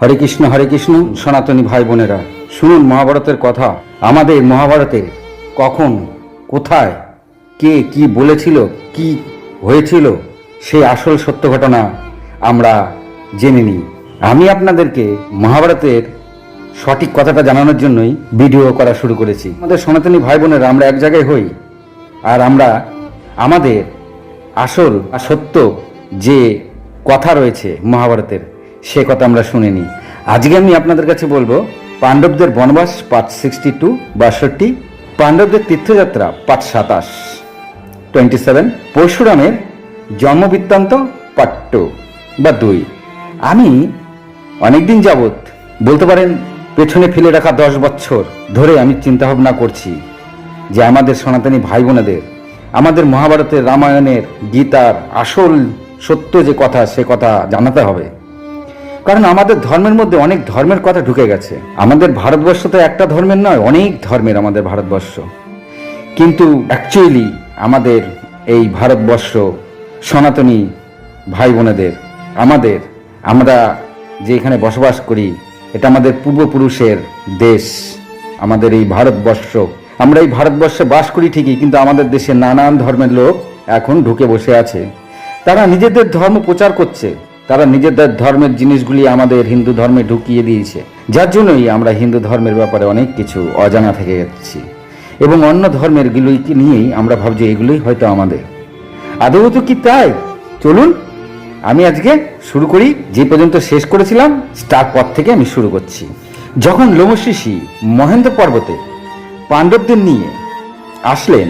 হরে কৃষ্ণ হরে কৃষ্ণ, সনাতনী ভাই বোনেরা, শুনুন মহাভারতের কথা। আমাদের মহাভারতে কখন, কোথায়, কে কি বলেছিল, কি হয়েছিল সেই আসল সত্য ঘটনা আমরা জেনে নিই। আমি আপনাদেরকে মহাভারতের সঠিক কথাটা জানানোর জন্যই ভিডিও করা শুরু করেছি। আমাদের সনাতনী ভাই বোনেরা, আমরা এক জায়গায় হই, আর আমরা আমাদের আসল আর সত্য যে কথা রয়েছে মহাভারতের সে কথা আমরা শুনিনি। আজকে আমি আপনাদের কাছে বলব, পাণ্ডবদের বনবাস পাঁচ সিক্সটি টু বাষট্টি, পাণ্ডবদের তীর্থযাত্রা পাঁচ সাতাশ। টোয়েন্টি সেভেন পরশুরামের জন্মবৃত্তান্ত পার্ট টু বা দুই। আমি অনেকদিন যাবৎ, বলতে পারেন পেছনে ফেলে রাখা দশ বছর ধরে আমি চিন্তা ভাবনা করছি যে আমাদের সনাতনী ভাই বোনেদের আমাদের মহাভারতের রামায়ণের গীতার আসল সত্য যে কথা, সে কথা জানাতে হবে। কারণ আমাদের ধর্মের মধ্যে অনেক ধর্মের কথা ঢুকে গেছে। আমাদের ভারতবর্ষ তো একটা ধর্মের নয়, অনেক ধর্মের আমাদের ভারতবর্ষ। কিন্তু অ্যাকচুয়ালি আমাদের এই ভারতবর্ষ সনাতনী ভাই বোনেদের আমাদের, আমরা যে এখানে বসবাস করি, এটা আমাদের পূর্বপুরুষের দেশ। আমাদের এই ভারতবর্ষ, আমরা এই ভারতবর্ষে বাস করি ঠিকই, কিন্তু আমাদের দেশে নানান ধর্মের লোক এখন ঢুকে বসে আছে। তারা নিজেদের ধর্ম প্রচার করছে। তারা নিজেদের ধর্মের জিনিসগুলি আমাদের হিন্দু ধর্মে ঢুকিয়ে দিয়েছে। যার জন্যই আমরা হিন্দু ধর্মের ব্যাপারে অনেক কিছু অজানা থেকে যাচ্ছি এবং অন্য ধর্মের গুলোকে নিয়েই আমরা ভাবছি, এগুলোই হয়তো আমাদের। আদৌ তো কি তাই? চলুন, আমি আজকে শুরু করি, যে পর্যন্ত শেষ করেছিলাম স্টার পথ থেকে আমি শুরু করছি। যখন লোমশিষি মহেন্দ্র পর্বতে পাণ্ডবদের নিয়ে আসলেন,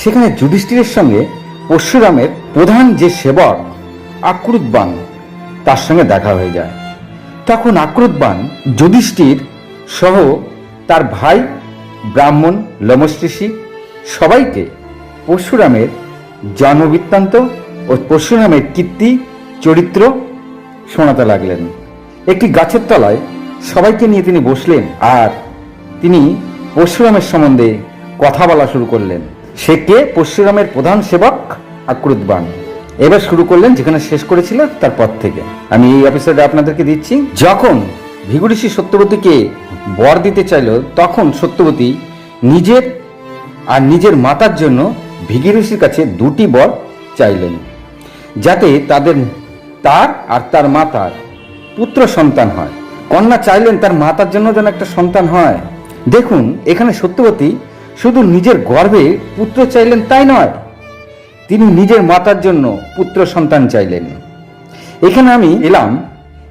সেখানে যুধিষ্ঠিরের সঙ্গে পরশুরামের প্রধান যে সেবক আক্রুতবান তার সঙ্গে দেখা হয়ে যায়। তখন আক্রুতবান যুধিষ্ঠির সহ তার ভাই ব্রাহ্মণ লোমশৃষি সবাইকে পরশুরামের জন্মবৃত্তান্ত ও পরশুরামের কীর্তি, চরিত্র শোনাতে লাগলেন। একটি গাছের তলায় সবাইকে নিয়ে তিনি বসলেন আর তিনি পরশুরামের সম্বন্ধে কথা বলা শুরু করলেন। সে কে? পরশুরামের প্রধান সেবক আক্রুতবান এবার শুরু করলেন যেখানে শেষ করেছিল তারপর থেকে। আমি এই এপিসোডে আপনাদেরকে দিচ্ছি, যখন ভিগুরিষি সত্যবতীকে বর দিতে চাইল, তখন সত্যবতী নিজের আর নিজের মাতার জন্য ভিগিরুষির কাছে দুটি বর চাইলেন, যাতে তাদের তার আর তার মাতার পুত্র সন্তান হয়। কন্যা চাইলেন তার মাতার জন্য যেন একটা সন্তান হয়। দেখুন, এখানে সত্যবতী শুধু নিজের গর্ভে পুত্র চাইলেন তাই নয় তিনি নিজের মাতার জন্য পুত্র সন্তান চাইলেন। এখানে আমি এলাম,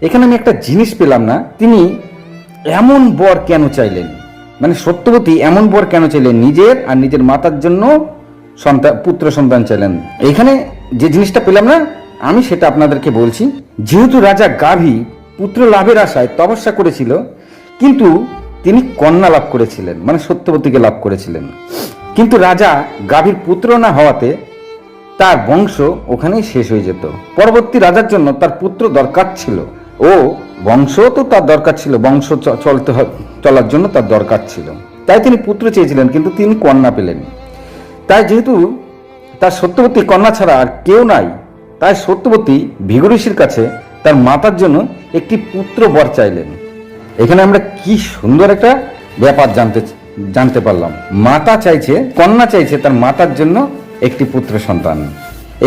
এখানে আমি একটা জিনিস পেলাম না, তিনি এমন বর কেন চাইলেন? মানে সত্যবতী এমন বর কেন চাইলেন? নিজের আর নিজের মাতার জন্য সন্তান, পুত্র সন্তান চাইলেন। এখানে যে জিনিসটা পেলাম না, আমি সেটা আপনাদেরকে বলছি, যেহেতু রাজা গাভী পুত্র লাভের আশায় তপস্যা করেছিল, কিন্তু তিনি কন্যা লাভ করেছিলেন মানে সত্যবতীকে লাভ করেছিলেন। কিন্তু রাজা গাভীর পুত্র না হওয়াতে তার বংশ ওখানেই শেষ হয়ে যেত। পরবর্তী রাজার জন্য তার পুত্র দরকার ছিল। ও বংশ তো তার দরকার ছিল, বংশ চলতে চলার জন্য তার দরকার ছিল। তাই তিনি পুত্র চেয়েছিলেন, কিন্তু তিনি কন্যা পেলেন। তাই যেহেতু তার সত্যবতী কন্যা ছাড়া আর কেউ নাই, তাই সত্যবতী ভিগরিষির কাছে তার মাতার জন্য একটি পুত্র বর চাইলেন। এখানে আমরা কি সুন্দর একটা ব্যাপার জানতে জানতে পারলাম। মাতা চাইছে, কন্যা চাইছে তার মাতার জন্য একটি পুত্র সন্তান।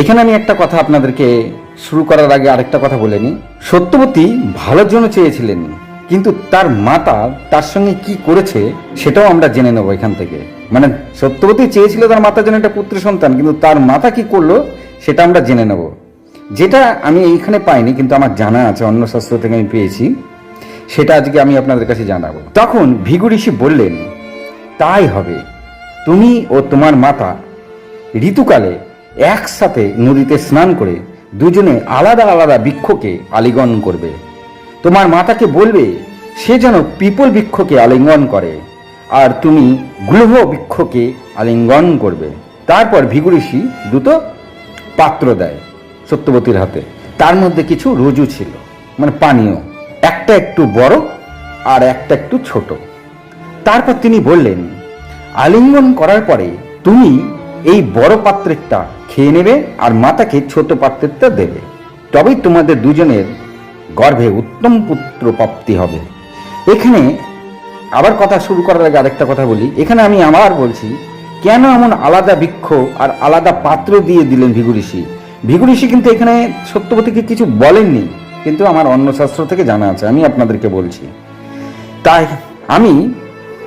এখানে আমি একটা কথা আপনাদেরকে শুরু করার আগে আরেকটা কথা বলে নিই। সত্যবতী ভালোর জন্য চেয়েছিলেন, কিন্তু তার মাতা তার সঙ্গে কি করেছে সেটাও আমরা জেনে নেব এখান থেকে। মানে সত্যবতী চেয়েছিল তার মাতার জন্য একটা পুত্র সন্তান, কিন্তু তার মাতা কি করল সেটা আমরা জেনে নেব। যেটা আমি এইখানে পাইনি, কিন্তু আমার জানা আছে, অন্য শাস্ত্র থেকে আমি পেয়েছি। সেটা আজকে আমি আপনাদের কাছে জানাব। তখন ভিগু ঋষি বললেন, তাই হবে। তুমি ও তোমার মাতা ঋতুকালে একসাথে নদীতে স্নান করে দুজনে আলাদা আলাদা বৃক্ষকে আলিঙ্গন করবে। তোমার মাতাকে বলবে, সে যেন পিপল বৃক্ষকে আলিঙ্গন করে আর তুমি গ্লুহ বৃক্ষকে আলিঙ্গন করবে। তারপর ভিগুরিষি দুটো পাত্র দেয় সত্যবতীর হাতে। তার মধ্যে কিছু রুজু ছিল মানে পানীয়, একটা একটু বড় আর একটা একটু ছোট। তারপর তিনি বললেন, আলিঙ্গন করার পরে তুমি এই বড় পাত্রেরটা খেয়ে নেবে আর মাতাকে ছোট পাত্রেরটা দেবে। তবেই তোমাদের দুজনের গর্ভে উত্তম পুত্র প্রাপ্তি হবে। এখানে আবার কথা শুরু করার আগে আরেকটা কথা বলি। এখানে আমি আবার বলছি, কেন এমন আলাদা বৃক্ষ আর আলাদা পাত্র দিয়ে দিলেন ভিগু ঋষি? ভিগু ঋষি কিন্তু এখানে সত্যবতীকে কিছু বলেননি, কিন্তু আমার অন্য শাস্ত্র থেকে জানা আছে, আমি আপনাদেরকে বলছি। তাই আমি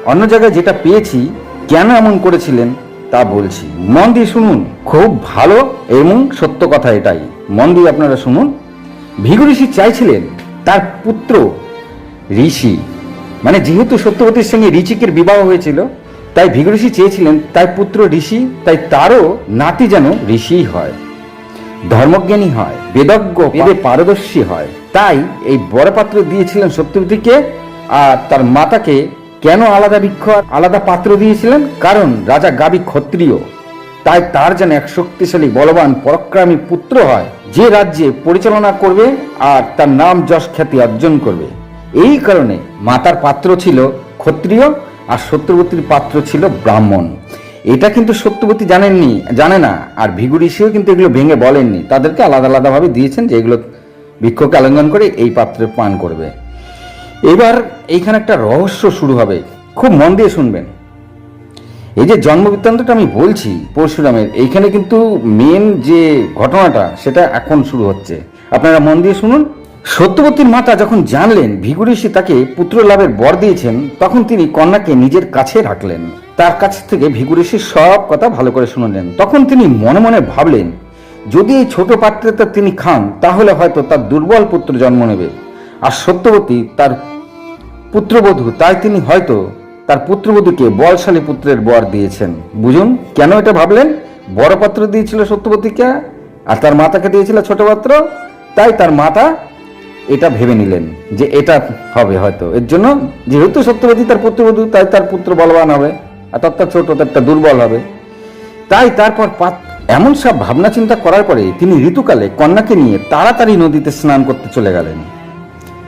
অন্য জায়গায় যেটা পেয়েছি, কেন এমন করেছিলেন? তা বলছি। মন দিয়ে শুনুন খুব ভালো এবং সত্য কথা এটাই। মন দিয়ে আপনারা শুনুন। ভিগু ঋষি চাইছিলেন তার পুত্র ঋষি। মানে যেহেতু সত্যবতীর সঙ্গে ঋচিকের বিবাহ হয়েছিল তাই ভিগু ঋষি চেয়েছিলেন তাই পুত্র ঋষি তাই তারও নাতি যেন ঋষি হয়। ধর্মজ্ঞানী হয় বেদজ্ঞ বেদে পারদর্শী হয়। তাই এই বড় পাত্র দিয়েছিলেন সত্যবতীকে আর তার মাতাকে কেন আলাদা বৃক্ষ আর আলাদা পাত্র দিয়েছিলেন? কারণ রাজা গাবি ক্ষত্রিয়। তাই তার যেন এক শক্তিশালী, বলবান, পরাক্রমী পুত্র হয়, যে রাজ্যে পরিচালনা করবে আর তার নাম যশ খ্যাতি অর্জন করবে। এই কারণে মাতার পাত্র ছিল ক্ষত্রিয় আর সত্যবতীর পাত্র ছিল ব্রাহ্মণ। এটা কিন্তু সত্যবতী জানেননি, জানে না, আর ভিগু ঋষিও কিন্তু এগুলো ভেঙে বলেননি। তাদেরকে আলাদা আলাদাভাবে দিয়েছেন যে এগুলো বৃক্ষকে আলিঙ্গন করে এই পাত্রে পান করবে। এবার এইখানে একটা রহস্য শুরু হবে। খুব মন দিয়ে শুনবেন। এই যে জন্ম বৃত্তান্তটা আমি বলছি, পরশুরামের, এইখানে কিন্তু মেন যে ঘটনাটা, সেটা এখন শুরু হচ্ছে। আপনারা মন দিয়ে শুনুন। সত্যবতীর মাতা যখন জানলেন, ভিগু ঋষি তাকে পুত্র লাভের বর দিয়েছেন, তখন তিনি কন্যাকে নিজের কাছে রাখলেন। তার কাছ থেকে ভিগু ঋষি সব কথা ভালো করে শুনলেন। তখন তিনি মনে মনে ভাবলেন, যদি এই ছোট পাত্রটা তিনি খান, তাহলে হয়তো তার দুর্বল পুত্র জন্ম নেবে। আর সত্যবতী তার পুত্রবধূ, তাই তিনি হয়তো তার পুত্রবধূকে বলশালী পুত্রের বর দিয়েছেন। বুঝুন, কেন এটা ভাবলেন? বড় পাত্র দিয়েছিল সত্যবতীকে আর তার মাতাকে দিয়েছিল ছোট পাত্র, তাই তার মাতা এটা ভেবে নিলেন যে এটা হবে হয়তো। এর জন্য যেহেতু সত্যবতী তার পুত্রবধূ, তাই তার পুত্র বলবান হবে, আর তার তার ছোট তারটা দুর্বল হবে। তাই তারপর এমন সব ভাবনা চিন্তা করার পরে তিনি ঋতুকালে কন্যাকে নিয়ে তাড়াতাড়ি নদীতে স্নান করতে চলে গেলেন।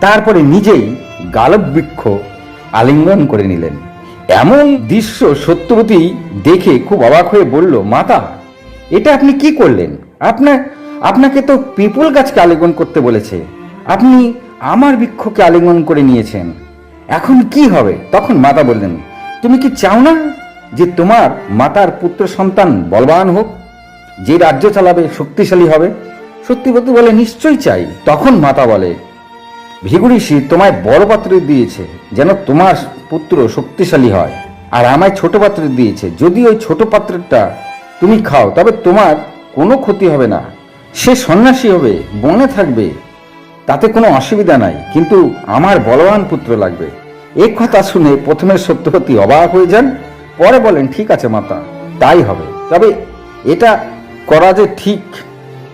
তারপরে নিজেই গালব বৃক্ষ আলিঙ্গন করে নিলেন। এমন দৃশ্য সত্যবতী দেখে খুব অবাক হয়ে বলল, মাতা, এটা আপনি কি করলেন? আপনার আপনাকে তো পিপুল গাছকে আলিঙ্গন করতে বলেছে। আপনি আমার বৃক্ষকে আলিঙ্গন করে নিয়েছেন। এখন কি হবে? তখন মাতা বললেন, তুমি কি চাও না যে তোমার মাতার পুত্র সন্তান বলবান হোক? যে রাজ্য চালাবে, শক্তিশালী হবে? সত্যবতী বলে, নিশ্চয়ই চাই। তখন মাতা বলে ভিগু ঋষি তোমায় বড় পাত্র দিয়েছে, যেন তোমার পুত্র শক্তিশালী হয়, আর আমায় ছোট পাত্র দিয়েছে। যদি ওই ছোট পাত্রটা তুমি খাও, তবে তোমার কোনো ক্ষতি হবে না। সে সন্ন্যাসী হবে, বনে থাকবে, তাতে কোনো অসুবিধা নাই, কিন্তু আমার বলবান পুত্র লাগবে। এই কথা শুনে প্রথমে সত্যবতী অবাক হয়ে যান, পরে বলেন, ঠিক আছে মাতা, তাই হবে। তবে এটা করা যে ঠিক,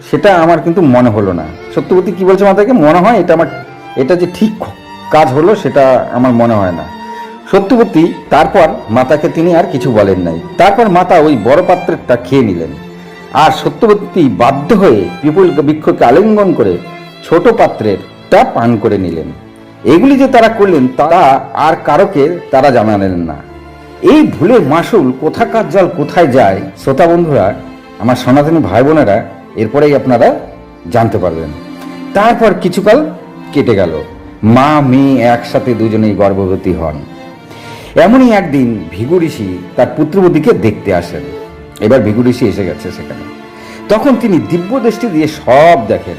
সেটা আমার কিন্তু মনে হলো না। সত্যবতী কি বলছে মাতাকে? মনে হয় এটা আমার এটা যে ঠিক কাজ হলো সেটা আমার মনে হয় না। সত্যবতী তারপর মাতাকে তিনি আর কিছু বলেন নাই। তারপর মাতা ওই বড় পাত্রেরটা খেয়ে নিলেন। আর সত্যবতী বাধ্য হয়ে বিপুল বৃক্ষকে আলিঙ্গন করে ছোট পাত্রেরটা পান করে নিলেন। এগুলি যে তারা করলেন তারা আর কারোকে তারা জানালেন না। এই ভুলের মাসুল কোথাকার জল কোথায় যায়, শ্রোতা বন্ধুরা, আমার সনাতনী ভাই বোনেরা, এরপরেই আপনারা জানতে পারবেন। তারপর কিছুকাল কেটে গেল। মা, মেয়ে একসাথে দুজনেই গর্ভবতী হন। এমনই একদিন ভিগু ঋষি তার পুত্রবতীকে দেখতে আসেন। এবার ভিগু ঋষি এসে গেছে সেখানে। তখন তিনি দিব্য দৃষ্টি দিয়ে সব দেখেন।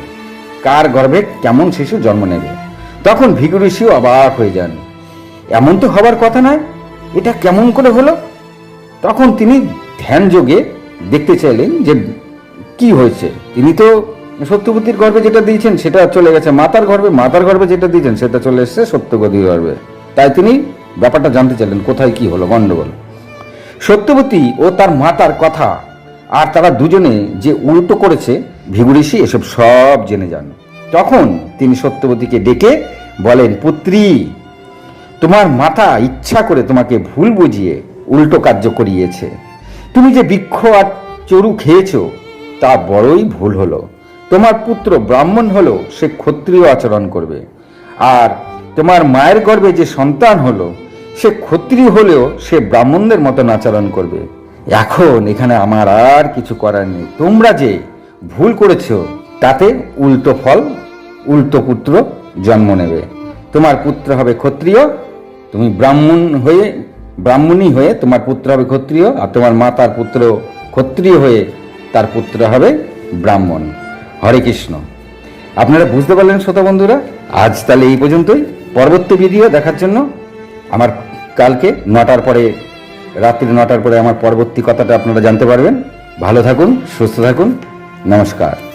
কার গর্ভে কেমন শিশু জন্ম নেবে। তখন ভিগু ঋষিও অবাক হয়ে যান। এমন তো হবার কথা নয়, এটা কেমন করে হলো? তখন তিনি ধ্যান যোগে দেখতে চাইলেন যে কি হয়েছে। তিনি তো সত্যবতীর গর্ভে যেটা দিয়েছেন, সেটা চলে গেছে। মাতার গর্ভে মাতার গর্ভে যেটা দিয়েছেন, সেটা চলে এসেছে সত্যবতীর গর্ভে তাই তিনি ব্যাপারটা জানতে চাইলেন, কোথায় কি হলো, গন্ডগোল। সত্যবতী ও তার মাতার কথা, আর তারা দুজনে যে উল্টো করেছে ভিগুরিষি এসব সব জেনে যান। তখন তিনি সত্যবতীকে ডেকে বলেন, পুত্রী, তোমার মাতা ইচ্ছা করে তোমাকে ভুল বুঝিয়ে উল্টো কার্য করিয়েছে। তুমি যে বৃক্ষ আর চরু খেয়েছ, তা বড়ই ভুল হলো। তোমার পুত্র ব্রাহ্মণ হলো সে ক্ষত্রিয় আচরণ করবে। আর তোমার মায়ের গর্ভে যে সন্তান হলো, সে ক্ষত্রিয় হলেও সে ব্রাহ্মণদের মতন আচরণ করবে। এখন এখানে আমার আর কিছু করার নেই। তোমরা যে ভুল করেছ, তাতে উল্টো ফল, উল্টো পুত্র জন্ম নেবে। তোমার পুত্র হবে ক্ষত্রিয়, তুমি ব্রাহ্মণ হয়ে, ব্রাহ্মণী হয়ে তোমার পুত্র হবে ক্ষত্রিয়, আর তোমার মা তার পুত্র ক্ষত্রিয় হয়ে তার পুত্র হবে ব্রাহ্মণ। হরে কৃষ্ণ। আপনারা বুঝতে পারলেন শ্রোতা বন্ধুরা? আজ তাহলে এই পর্যন্তই। পরবর্তী ভিডিও দেখার জন্য আমার কালকে নটার পরে, রাত্রি নটার পরে আমার পরবর্তী কথাটা আপনারা জানতে পারবেন। ভালো থাকুন, সুস্থ থাকুন। নমস্কার।